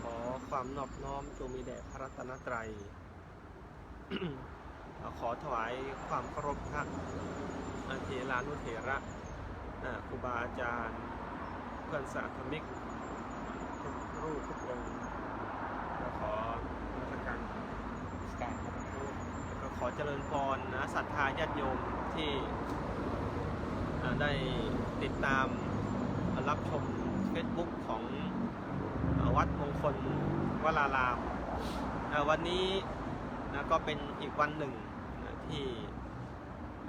ขอความนอบน้อมจงมีแด่พระรัตนตรัยอขอถวายความเคารพพระอาเทรานุเถระอ่าครูบาอาจารย์ เพื่อนสาธมิกทุกรูปทุกองค์ขอนมัสการการครับแล้วก็ขอเจริญพรนะศรัทธาญาติโยมที่ได้ติดตามรับชม Facebook ของอ่าวัดมงค ลวรารามอ่าวันนี้นะก็เป็นอีกวันหนึ่งนะที่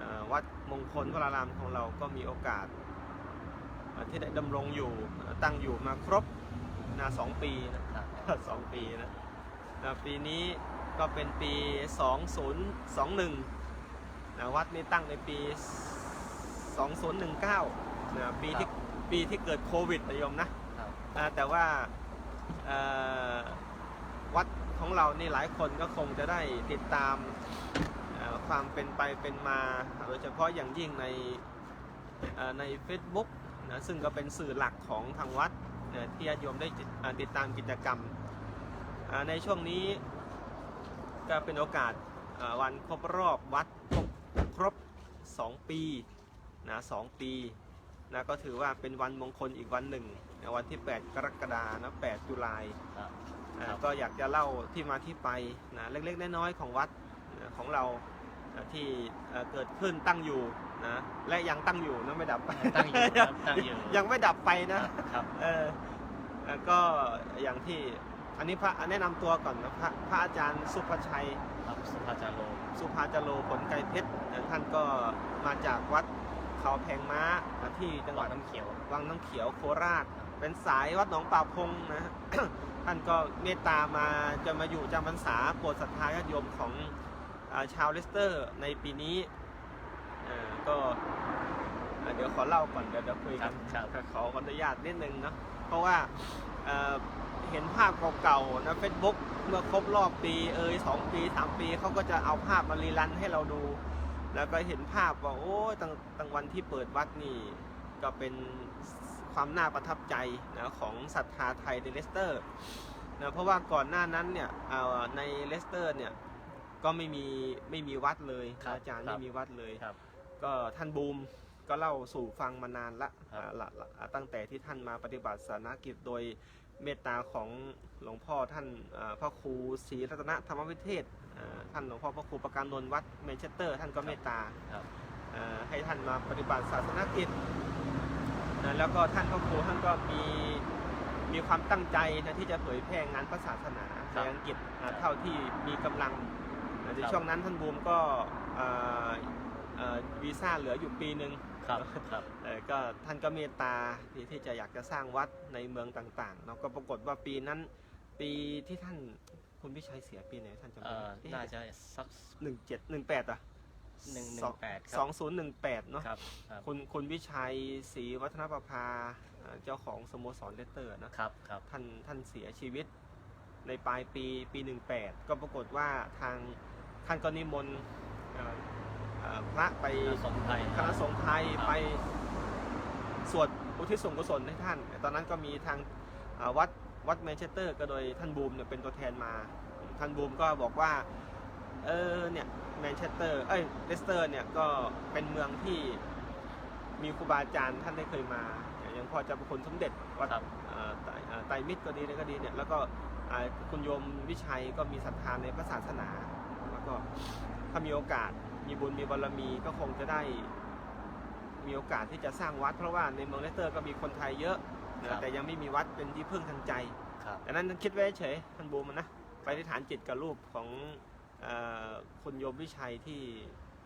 อ่าวัดมงคลวรารามของเราก็มีโอกาสอ่าที่ได้ดำรงอยู่อ่าตั้งอยู่มาครบนะสองปีนะครับสองปีนะนะปีนี้ก็เป็นปี 2021นะวัดนี้ตั้งในปี 2019นะปีที่ปีที่เกิดโควิดนะโยมนะครับอ่าแต่ว่าเอ่อ วัดของเรานี่หลายคนก็คงจะได้ติดตามความเป็นไปเป็นมา โดยเฉพาะอย่างยิ่งในใน Facebook นะซึ่งก็เป็นสื่อหลักของทางวัดนะที่ญาติโยมได้ติดตามกิจกรรม ในช่วงนี้ก็เป็นโอกาสวันครบรอบวัดครบ 2 ปีนะสองปีนะก็ถือว่าเป็นวันมงคลอีกวันหนึ่ง วันที่ 8 กรกฎานะ8ตุลาครับ อ่าครับก็อยากจะเล่าที่มาที่ไปนะเล็กๆน้อยๆของวัดนะของเราอ่าที่เอ่อเกิดขึ้นตั้งอยู่นะและยังตั้งอยู่นะไม่ดับตั้งอยู่ครับตั้งอยู่ ยังไม่ดับไปคนะรับครับ เออแล้วก็อย่างที่อันนี้พระแนะนำตัวก่อนนะพระพระอาจารย์สุภชัย ครับสุภาจารโลสุภาจโรผลไกรเพชรนะท่านก็มาจากวัดเขาแพงม้านะที่จังหหวาวัดนน้ำเขียววังน้ำเขียวโคราช เป็นสายวัดหนองป่าพงนะ ท่านก็เมตตามาจะมาอยู่จำพรรษาโปรดศรัทธาญาติโยมของอาชาวเลสเตอร์ในปีนี้เอ่อก็อ่าเดี๋ยวขอเล่าก่อนเดี๋ยวเดี๋ยวคุยกันครับครับขออนุญาตนิดนึงเนาะเพราะว่าเอ่อเห็นภาพเก่าๆนะเฟซบุ๊กเมื่อครบรอบปีเอยสองปีสามปีเขาก็จะเอาภาพมารีรันให้เราดู แล้วก็เห็นภาพว่าโอ้ยตั้งตั้งวันที่เปิดวัดนี่ก็เป็น ความน่าประทับใจนะของศรัทธาไทยในเลสเตอร์นะเพราะว่าก่อนหน้านั้นเนี่ยเอ่อในเลสเตอร์เนี่ยก็ไม่มีไม่มีวัดเลยครับอาจารย์ครับไม่มีวัดเลยครับก็ท่านบูมก็เล่าสู่ฟังมานานละครับอ่าละละอ่าตั้งแต่ที่ท่านมาปฏิบัติศาสนกิจโดยเมตตาของหลวงพ่อท่านอ่าพระครูศรีรัตนธรรมวิเทศอ่าท่านหลวงพ่อพระครูประการนนท์วัดแมนเชสเตอร์ ท่านก็เมตตาครับอ่าให้ท่านมาปฏิบัติศาสนกิจ นะแล้วก็ท่านพระครูท่านก็มีมีความตั้งใจนะที่จะเผยแพร่งานพระศาสนาครัในบอังกฤษอ่าครับเท่าที่มีกำลังนะในครับช่วงนั้นท่านบูมก็อ่าเอ่อวีซ่าเหลืออยู่ปีหนึ่งครับครับเอ่อก็ท่านก็เมตตาที่ที่จะอยากจะสร้างวัดในเมืองต่างๆเนาะก็ปรากฏว่าปีนั้นปีที่ท่านคุณวิชัยเสียปีไหนท่านจำเอ่ได้อน่าจะสักหนึ่งเจ็ดหนึ่งแปดอะ หนึ่งหนึ่งแปดคสรัองศูนย์หนึ่งแปดเนาะครับครับคุณคุณวิชัยศรีวัฒนประภาเอ่อเจ้าของสโมสรเลสเตอร์นะ ครับครับ ท่านท่านเสียชีวิตในปลายปีปีหนึ่งแปดก็ปรากฏว่าทางท่านก็นิมนต์เอ่อเอ่อพระไปคณะสงฆ์ไทย คณะสงฆ์ไทยครับ ไปสวดอุทิศส่วนกุศลให้ท่าน แต่ตอนนั้นก็มีทางเอ่อวัดวัดแมนเชสเตอร์ ก็โดยท่านบูมเนี่ยเป็นตัวแทนมา ท่านบูมก็บอกว่าเออเนี่ย แมนเชสเตอร์เอ้ยเลสเตอร์เนี่ยก็เป็นเมืองที่มีครูบาอาจารย์ท่านได้เคยมา อย่างพ่อเจ้าพระคุณสมเด็จวัดครับเอ่อไตรเอ่อไตรมิตรก็ดีอะไรก็ดีเนี่ย แล้วก็อ่าคุณโยมวิชัยก็มีศรัทธาในพระศาสนา แล้วก็ถ้ามีโอกาสมีบุญมีบารมีก็คงจะได้มีโอกาสที่จะสร้างวัด เพราะว่าในเมืองเลสเตอร์ก็มีคนไทยเยอะนะแต่ยังไม่มีวัดเป็นที่พึ่งทางใจครับดังนั้นคิดไว้เฉยท่านบูมนะไปที่ฐานจิตกับรูปของเออ คุณโยมวิชัยที่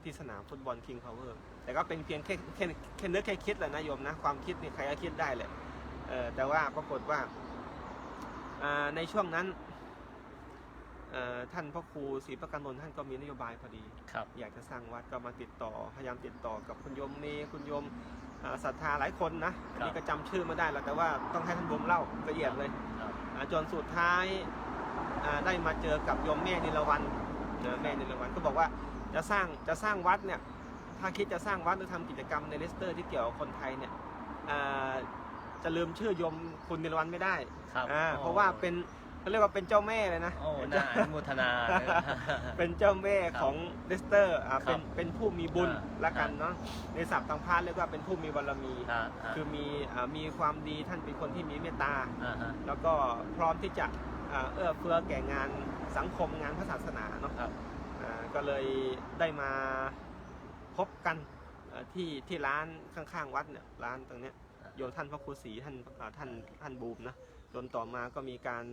ที่สนามฟุตบอลคิงพาวเวอร์แต่ก็เป็นเพียงแค่แค่แค่นึกแค่คิดแหละนะโยมนะ ความคิดนี่ใครก็คิดได้แหละเออแต่ว่าปรากฏว่าอ่าในช่วงนั้นเอ่อท่านพระครูศรีประการนนท์ท่านก็มีนโยบายพอดีครับอยากจะสร้างวัดก็มาติดต่อ พยายามติดต่อกับคุณโยมเมย์คุณโยมอ่าศรัทธาหลายคนนะอันนี่ก็จำชื่อไมาได้แล้วแต่ว่าต้องให้ท่านบูมเล่าละเอียดเลยครับอ่าจนสุดท้ายอ่าได้มาเจอกับโยมแม่นิรวัน นะแม่นิรวันก็บอกว่าจะสร้างจะสร้างวัดเนี่ยถ้าคิดจะสร้างวัดหรือทำกิจกรรมในเลสเตอร์ที่เกี่ยวกับคนไทยเนี่ยอ่าจะลืมชื่อโยมคุณนิรวันไม่ได้ครับอ่าโอ้เพราะว่าเป็นเขาเรียกว่าเป็นเจ้าแม่เลยนะโอ้เป็นน่าเจ้าอนุโมทนานะเป็นเจ้าแม่ครับของเลสเตอร์ อ่าครัเป็บนเป็นผู้มีบุญอ่าละกันเนาะ ในศัพท์ทางพระเรียกว่าเป็นผู้มีบารมีอ่าอ่าคือมีอ่ามีความดีท่านเป็นคนที่มีเมตตาอ่าฮะแล้วก็พร้อมที่จะอ่าเอื้อเฟื้อแก่งาน สังคมงานพระศาสนาเนาะครับอ่าก็เลยได้มาพบกันอ่าที่ที่ร้านข้างๆวัดเนี่ยร้านตรงเนี้ยโยมท่านพระครูศรีท่านอ่าท่านท่านบูมนะจนต่อมาก็มีการ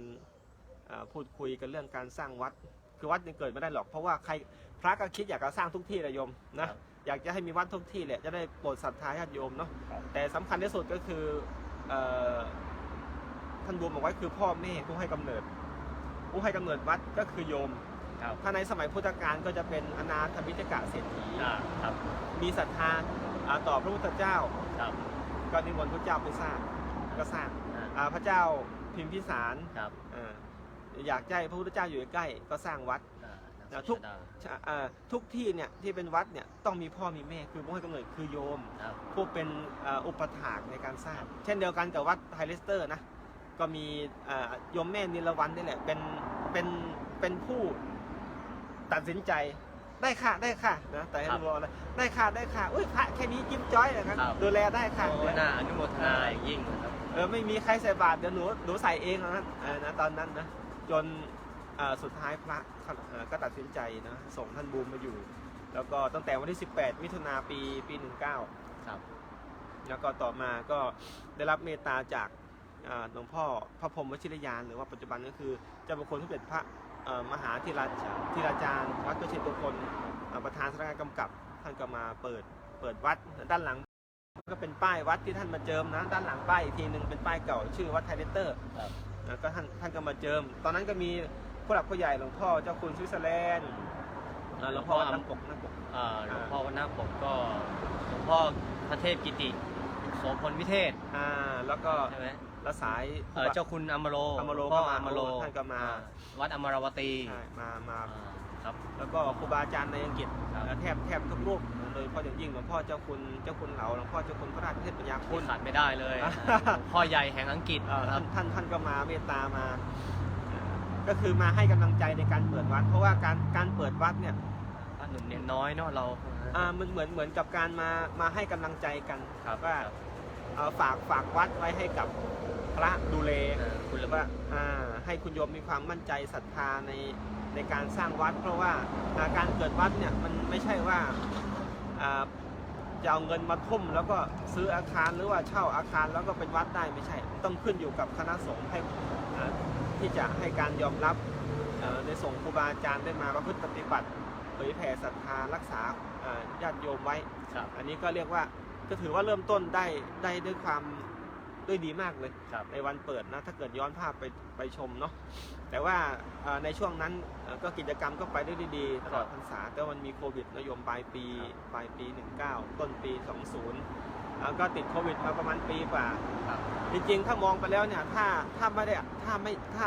อ่าพูดคุยกันเรื่องการสร้างวัด คือวัดยังเกิดไม่ได้หรอก เพราะว่าใครพระก็คิดอยากจะสร้างทุกที่เลยโยมนะครับอยากจะให้มีวัดทุกที่แหละจะได้โปรดศรัทธาญาติโยมเนาะครับแต่สำคัญที่สุดก็คือเอ่อท่านบูมบอกไว้คือพ่อแม่ผู้ให้กำเนิด ผู้ให้กำเนิดวัดก็คือโยม ครับถ้าในสมัยพุทธกาลก็จะเป็นอนาถมิจกะเศรษฐีอ่าครับมีศรัทธาอ่าต่อพระพุทธเจ้าครับก็นิมนต์พระเจ้าไปสร้างก็สร้างอ่าอ่าพระเจ้าพิมพิสารครับอ่าอยากให้พระพุทธเจ้าอยู่ใกล้ๆก็สร้างวัด อ่าอ่านัทุกศึษาชะอ่าทุกที่เนี่ยที่เป็นวัดเนี่ยต้องมีพ่อมีแม่คือผู้ให้กำเนิดคือโยม ครับผู้เป็นอ่าอุปถากในการสร้าง เช่นเดียวกันกับวัดไฮเลสเตอร์นะ ก็มีอ่าโยมแม่นิรวันนี่แหละ เป็นเป็นเป็นผู้ตัดสินใจได้ค่ะได้ค่ะนะแต่ให้ครับรู้เลยได้ค่ะได้ค่ะอุ้ยพระแค่นี้จิ้มจ้อยเลยครับครับดูแลได้ค่ะโอ้น่าอนุโมทนาอย่างยิ่งนะครับเออไม่มีใครใส่บาตรเดี๋ยวหนูหนูใส่เองนะเออนะตอนนั้นนะจนเอ่อสุดท้ายพระเอ่อก็ตัดสินใจนะส่งท่านบูมมาอยู่ แล้วก็ตั้งแต่วันที่ 18 มิถุนาปีปี 19 ครับ แล้วก็ต่อมาก็ได้รับเมตตาจากอ่า หลวงพ่อพระพรหมวชิรยานหรือว่าปัจจุบันก็คือเจ้าพระคุณสมเด็จพระเอ่อมหาธีราชาธีราจารย์วัดตัวเชตุพนอ่าประธานสำนักงานกำกับ ท่านก็มาเปิดเปิดวัดด้านหลัง ก็เป็นป้ายวัดที่ท่านมาเจิมนะด้านหลังป้ายอีกทีหนึ่งเป็นป้ายเก่าชื่อวัดไทเลสเตอร์ครับนะก็ท่านท่านก็มาเจิม ตอนนั้นก็มีผู้หลักผู้ใหญ่หลวงพ่อเจ้าคุณสวิตเซอร์แลนด์อ่าหลวงพ่อวัดน้ำปกน้ำปกอ่าหลวงพ่อวันหน้าปกก็หลวงพ่อพระเทพกิติ โสพลวิเทศอ่าแล้วก็ใช่ไหมละสาย เอ่อเจ้าคุณอมโรอมโรหลวงพ่อก็มาอมโรท่านก็มาอ่วัดอมรวตีใช่มามาอ่าครับ แล้วก็ครูบาอาจารย์ในอังกฤษครับ แทบแทบทุกรูปโดยเฉพาะอย่างยิ่งหลวงพ่อเจ้าคุณเจ้าคุณเหลาหลวงพ่อเจ้าคุณพระราชเทพปัญญาคุคุณณ ขาดไม่ได้เลยอ่าหลวงพ่อใหญ่แห่งอังกฤษเอ่อครัท่าบนท่านท่านก็มาเมตตามาก็คือมาให้กำลังใจในการเปิดวัด เพราะว่าการการเปิดวัดเนี่ยพระหนุ่มเนียนน้อยเนาะเรา อ่ามันเหมือนเหมือนกับการมามาให้กำลังใจกันครับว่าครับ เอ่อฝากฝากวัดไว้ให้กับพระดูแลคุณหรือว่าให้คุณโยมมีความมั่นใจศรัทธาในในการสร้างวัด เพราะว่าาการเกิดวัดเนี่ยมันไม่ใช่ว่าจะเอาเงินมาทุ่มแล้วก็ซื้ออาคารหรือว่าเช่าอาคารแล้วก็เป็นวัดได้ไม่ใช่ ต้องขึ้นอยู่กับคณะสงฆ์ให้ที่จะให้การยอมรับในส่งครูบาอาจารย์ได้มาประพฤติปฏิบัติเผยแผ่ศรัทธารักษาญาติโยมไว้ อันนี้ก็เรียกว่า ก็ถือว่าเริ่มต้นได้ได้ด้วยความด้วยดีมากเลยครับ ในวันเปิดนะ ถ้าเกิดย้อนภาพไปไปชมเนาะแต่ว่าเอ่อในช่วงนั้นเอ่อก็กิจกรรมก็ไปได้ด้วยดีตลอดพรรษา แต่มันมีโควิดนโยมปลายปีปลายปี 19 ต้นปี 20แล้วก็ติดโควิดมาประมาณปีกว่าครับจริงๆ ถ้ามองไปแล้วเนี่ย ถ้าถ้าไม่ได้ถ้าไม่ถ้า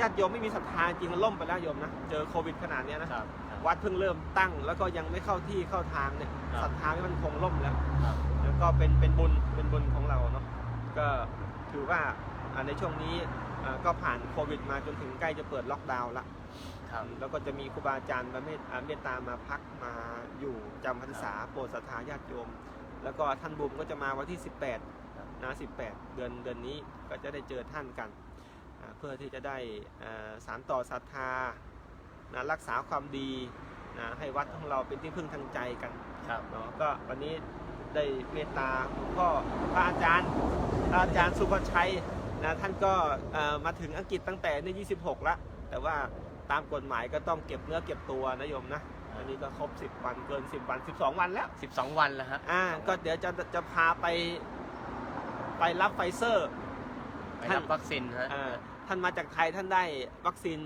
ญาติโยมไม่มีศรัทธาจริงมันล่มไปแล้วโยมนะ เจอโควิดขนาดเนี้ยนะครับครับ วัดเพิ่งเริ่มตั้ง แล้วก็ยังไม่เข้าที่เข้าทางเนี่ยครับศรัทธาไม่มันคงล่มแล้วครับแล้วก็เป็นเป็นบุญเป็นบุญของเราเนาะก็ถือว่าอ่าในช่วงนี้อ่าก็ผ่านโควิดมาจนถึงใกล้จะเปิดล็อกดาวน์ละครับแล้วก็จะมีครูบาอาจารย์มาเมตอ่าเมตตามาพักมาอยู่จำพรรษาโปรดศรัทธาญาติโยม แล้วก็ท่านบุญก็จะมาวันที่ 18นะ18 เดือนเดือนนี้ก็จะได้เจอท่านกันอ่าเพื่อที่จะได้อ่าสารต่อศรัทธา นะรักษาความดีนะให้วัดของเราเป็นที่พึ่งทางใจกันครับเนาะก็วันนี้ได้เมตตาหลวงพ่อพระอาจารย์พระอาจารย์สุภชัยนะท่านก็เอ่อมาถึงอังกฤษตั้งแต่ใน 26 ละแต่ว่าตามกฎหมายก็ต้องเก็บเนื้อเก็บตัวนะโยมนะอันนี้ก็ครบ 10 วันเกิน 10 วัน 12 วันแล้ว 12 วันแล้วฮะอ่าก็เดี๋ยวจะจะพาไปไปรับไฟเซอร์ไปรับวัคซีนฮะอ่า ท่านมาจากไทยท่านได้วัคซีน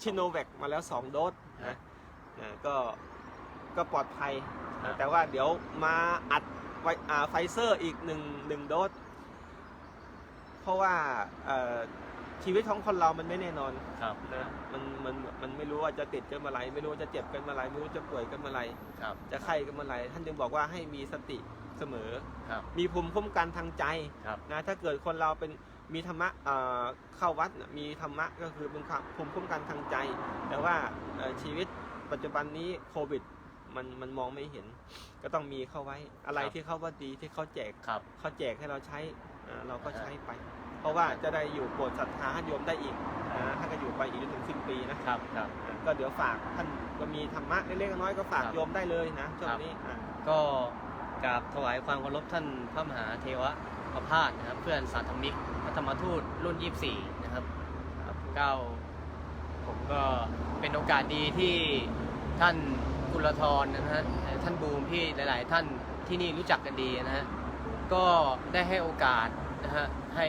ชิโนแวคมาแล้ว 2 โดสนะอ่าก็ก็ปลอดภัยครับแต่ว่าเดี๋ยวมาอัดไวอ่าไฟเซอร์อีกหนึ่งหนึ่งโดส เพราะว่าเอ่อชีวิตของคนเรามันไม่แน่นอนครับนะมันมันมันไม่รู้ว่าจะติดกันเมื่อไหรไม่รู้ว่าจะเจ็บกันเมื่อไหรไม่รู้จะป่วยกันเมื่อไหรครับจะไข้กันเมื่อไหรท่านจึงบอกว่าให้มีสติเสมอครับมีภูมิคุ้มกันทางใจครับนะถ้าเกิดคนเราเป็น มีธรรมะเอ่อเข้าวัดน่ะมีธรรมะก็คือเป็นความภูมิคุ้มกันทางใจ แต่ว่าเอ่อชีวิตปัจจุบันนี้โควิดมันมันมองไม่เห็น ก็ต้องมีเข้าไว้อะไรครับที่เขาว่าดีที่เขาแจกครับเขาแจกให้เราใช้เอ่อเราก็ใช้ไป เพราะว่าจะได้อยู่โปรดศรัทธาให้โยมได้อีกนะท่านก็อยู่ไปอีกจนถึงสิ้นปีนะครับครับอะก็เดี๋ยวฝากท่านก็มีธรรมะเล็กๆน้อยๆก็ฝากครับโยมได้เลยนะช่วครังบนี้อะก็กราบถวายความเคารพท่านพระมหาเทวะประพาสนะครับเพื่อนสาธมิกพระ ธรรมทูตรุ่น 24 นะครับครับก้าผมก็เป็นโอกาสดีที่ท่านกุลธรนะฮะท่านบูมที่หลาย ๆ ท่านที่นี่รู้จักกันดีนะฮะก็ได้ให้โอกาสนะฮะให้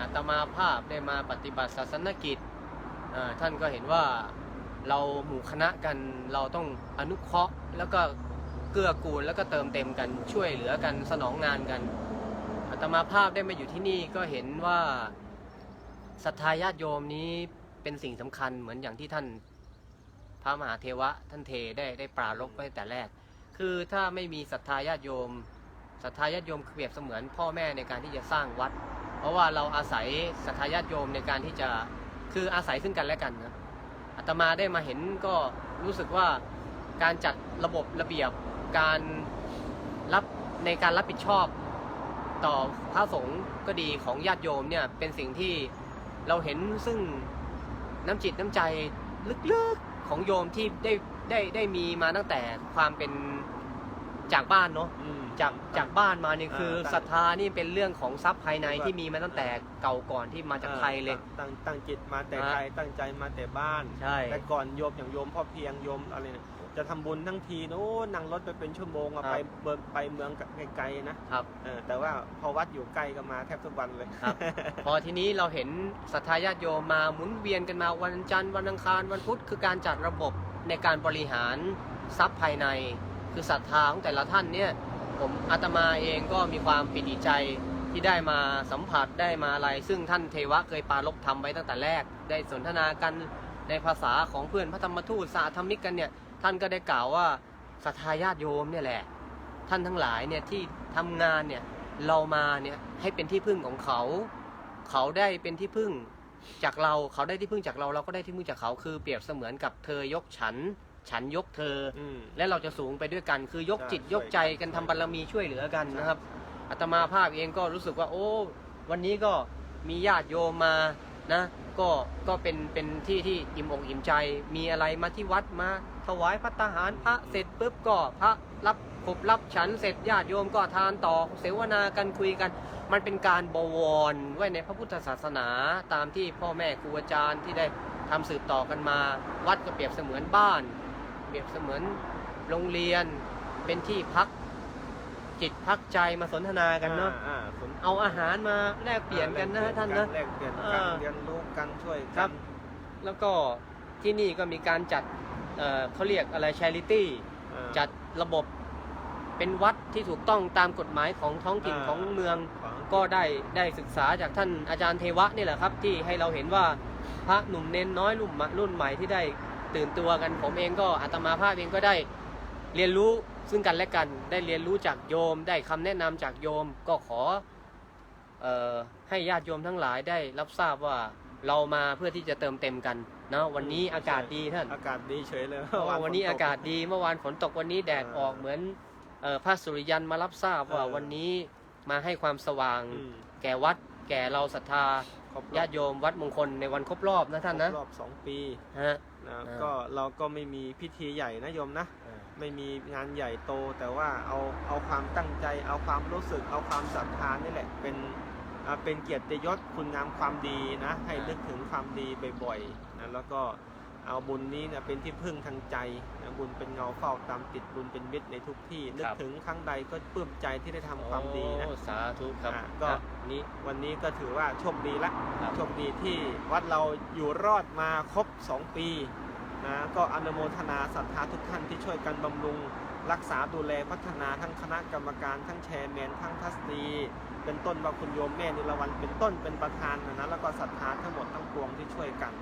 อัตมาภาพได้มาปฏิบัติศาสนกิจท่านก็เห็นว่าเราหมู่คณะกันเราต้องอนุเคราะห์แล้วก็เกื้อกูลแล้วก็เติมเต็มกันช่วยเหลือกันสนองงานกัน ตมาภาพได้มาอยู่ที่นี่ก็เห็นว่าศรัทธาญาติโยมนี้เป็นสิ่งสำคัญเหมือนอย่างที่ท่านพระมหาเทวะท่านเทได้ได้ปรารภไว้แต่แรก คือถ้าไม่มีศรัทธาญาติโยมศรัทธาญาติโยมเปรียบเสมือนพ่อแม่ในการที่จะสร้างวัด เพราะว่าเราอาศัยศรัทธาญาติโยมในการที่จะคืออาศัยซึ่งกันและกันนะอาตมาได้มาเห็นก็รู้สึกว่าการจัดระบบระเบียบการรับในการรับผิดชอบ ต่อพระสงฆ์ก็ดีของญาติโยมเนี่ยเป็นสิ่งที่เราเห็นซึ่งน้ำจิตน้ำใจลึกๆของโยมที่ได้ได้ได้มีมาตั้งแต่ความเป็นจากบ้านเนาะอืมจากจากบ้านมานี่คือเออตั้งศรัทธานี่เป็นเรื่องของทรัพย์ภายในที่มีมาตั้งแต่เก่าก่อนที่มาจากไทยเลยตั้งตั้งจิตมาแต่ฮะไทยตั้งใจมาแต่บ้านใช่แต่ก่อนโยมอย่างโยมพ่อเพียงโยมอะไรเนี่ย จะทำบุญทั้งทีโน้นนั่งรถไปเป็นชั่วโมงอะครับไปเบิกไปเมืองไกลๆนะครับเออแต่ว่าพอวัดอยู่ใกล้ก็มาแทบทุกวันเลยครับ พอทีนี้เราเห็นศรัทธาญาติโยมมาหมุนเวียนกันมาวันจันทร์วันอังคารวันพุธคือการจัดระบบในการบริหารทรัพย์ภายใน คือศรัทธาของแต่ละท่านเนี่ยผมอาตมาเองก็มีความปิติใจที่ได้มาสัมผัสได้มาอะไร ซึ่งท่านเทวะเคยปรารบทำไว้ตั้งแต่แรก ได้สนทนากันในภาษาของเพื่อนพระธรรมทูตสาธมิกกันเนี่ย ท่านก็ได้กล่าวว่าศรัทธาญาติโยมเนี่ยแหละ ท่านทั้งหลายเนี่ยที่ทำงานเนี่ยเรามาเนี่ยให้เป็นที่พึ่งของเขา เขาได้เป็นที่พึ่งจากเราเขาได้ที่พึ่งจากเราเราก็ได้ที่พึ่งจากเขาคือเปรียบเสมือนกับเธอยกฉัน ฉันยกเธออืมและเราจะสูงไปด้วยกัน คือยกใช่จิตยกใจกันทำบารมีช่วยเหลือกันนะครับอาตมาภาพเองก็รู้สึกว่า โอ้วันนี้ก็มีญาติโยมมานะ ก็ก็เป็นเป็นที่ที่อิ่มอกอิ่มใจ มีอะไรมาที่วัดมา ถวายพระตาหารพระเสร็จปุ๊บก็พระรับขบรับฉันเสร็จญาติโยมก็ทานต่อเสวนากันคุยกัน มันเป็นการบวรไว้ในพระพุทธศาสนาตามที่พ่อแม่ครูอาจารย์ที่ได้ทำสืบต่อกันมา วัดก็เปรียบเสมือนบ้าน เปรียบเสมือนโรงเรียนเป็นที่พักจิตพักใจมาสนทนากันเนาะอ่าอ่าสนเอาอาหารมาแลกเปลี่ยนกันนะท่านนะแลกเปลี่ยนเอกันอเรียนรู้กันช่วยครักับนแล้วก็ที่นี่ก็มีการจัด เอ่อเขาเรียกอะไร charity เออจัดระบบเป็นวัดที่ถูกต้องตามกฎหมายของท้องถิ่นอ่า ของเมือง ของก็ได้ได้ศึกษาจากท่านอาจารย์เทวะนี่แหละครับ ที่ให้เราเห็นว่าพระหนุ่มเน้นน้อยรุ่นใหม่รุ่นใหม่ที่ได้ตื่นตัวกันผมเองก็อาตมาภาพเองก็ได้เรียนรู้ซึ่งกันและกัน ได้เรียนรู้จากโยม ได้คำแนะนำจากโยมก็ขอเอ่อให้ญาติโยมทั้งหลายได้รับทราบว่าเรามาเพื่อที่จะเติมเต็มกัน นะวันนี้อากาศดีท่านอากาศดีเฉยเลยเพราะว่าวันนี้ฝตอากาศดีเมื่อวานฝนตกวันนี้แดดออกเหมือนเอ่อพระสุริยันมารับทราบว่าเออวันนี้มาให้ความสว่างอืมแก่วัดแก่เราศรัทธาครบรอบญาติโยมวัดมงคลในวันครบรอบนะท่านนะครบรอบสองปีฮะนะเออก็เราก็ไม่มีพิธีใหญ่นะโยมนะ ไม่มีงานใหญ่โตแต่ว่าเอาเอาความตั้งใจ เอาความรู้สึก เอาความศรัทธานี่แหละ เป็นอ่าเป็นเกียรติยศคุณงามความดีนะ ให้นึกถึงความดีบ่อยๆ นะแล้วก็เอาบุญนี้เนี่ยเป็นที่พึ่งทางใจนะบุญเป็นเงาเฝ้าตามติดบุญเป็นมิตรในทุกที่นึกถึงครั้งใดก็ปลื้มใจที่ได้ทำความดีนะโอ้สาธุครับอะก็ครับนี้วันนี้ก็ถือว่าโชคดีละครับโชคดีที่วัดเราอยู่รอดมาครบ 2 ปีนะก็อนุโมทนาศรัทธาทุกท่านที่ช่วยกันบำรุง รักษาดูแลพัฒนาทั้งคณะกรรมการทั้งแชร์แมนทั้งทัสตีเป็นต้นว่าคุณโยมแม่นิรวันเป็นต้นเป็นประธานนะนะแล้วก็ศรัทธาทั้งหมดทั้งปวงที่ช่วยกัน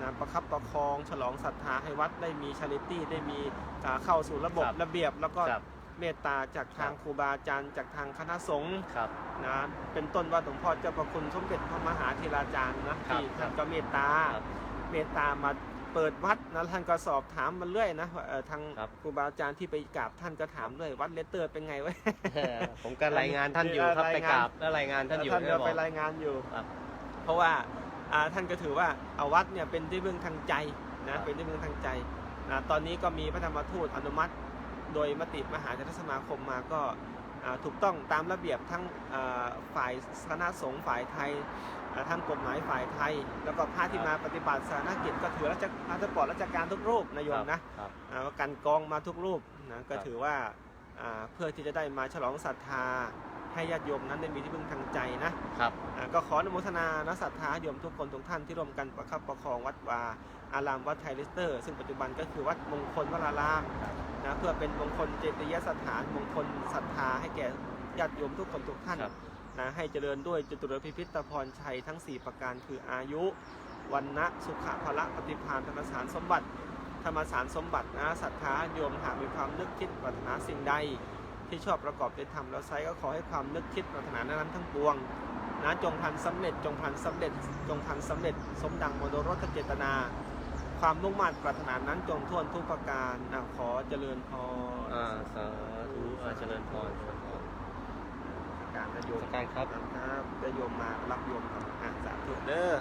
นะประคับประคองฉลองศรัทธาให้วัดได้มีชาริตี้ได้มีอ่าเข้าสู่ระบบครับระเบียบ แล้วก็ครับเมตตาจากทางครับครูบาอาจารย์จากทางคณะสงฆ์ครับนะเป็นต้นว่าหลวงพ่อเจ้าประคุณสมเด็จพระมหาเทราจารย์นะครับที่ท่านก็เมตตาครับเมตตามาเปิดวัดนะท่านก็สอบถามมาเรื่อยนะว่าเอ่อทางครับครูบาอาจารย์ที่ไปกราบท่านก็ถามด้วยวัดเลสเตอร์เป็นไงวะผมก็รายงานท่านอยู่ครับรายไปงานกราบแล้วรายงานท่านอยู่ท่านด้วก็ยบอไปกรายงานอยู่ครับเพราะว่าอ่า ท่านก็ถือว่าเอาวัดเนี่ยเป็นที่พึ่งทางใจครันะบเป็นที่พึ่งทางใจนะตอนนี้ก็มีพระธรรมทูตอนุมัติ โดยมติมหาเถรสมาคมมาก็อ่าถูกต้องตามระเบียบทั้งอ่าฝ่ายคณะสงฆ์ฝ่ายไทยอ่าทั้งกฎหมายฝ่ายไทย แล้วก็พระที่มาปฏิบัติสาธารณกิจก็ถือราชพาสปอร์ตราชการทุกรูปนายโยมนะครับอ่ากันกองมาทุกรูปนะก็ครับถือว่าอ่าเพื่อที่จะได้มาฉลองศรัทธา ให้ญาติโยมนั้นได้มีที่พึ่งทางใจนะครับอ่าก็ขออนุโมทนานะศรัทธาโยมทุกคนทุกท่านที่ร่วมกันประคับประคองวัดวาอารามวัดไทยเลสเตอร์ ซึ่งปัจจุบันก็คือวัดมงคลวรารามนะเพื่อเป็นมงคลเจติยสถานมงคลศรัทธาให้แก่ญาติโยมทุกคนทุกท่านครับนะให้เจริญด้วยจตุรพิพิธพรชัยทั้ง 4 ประการคืออายุวันนะสุขะพละปฏิภาณธรรมสารสมบัติ ธรรมสารสมบัตินะศรัทธาโยมหากมีความนึกคิดปรารถนาสิ่งใด ที่ชอบประกอบด้วยธรรมแล้วไซก็ขอให้ความนึกคิดปรารถนานั้นทั้งปวงนะจงพลันสำเร็จจงพลันสำเร็จ จงพลันสำเร็จ สมดังมโนรถเจตนา ความมุ่งมั่นปรารถนานั้นจงท่วนทุกประการนะขอเจริญพรอ่าสาธุอ่าเจริญพรเจริญพรการจะโยมสักการครับครับจะโยมมารับโยมครับอะสาธุเด้อ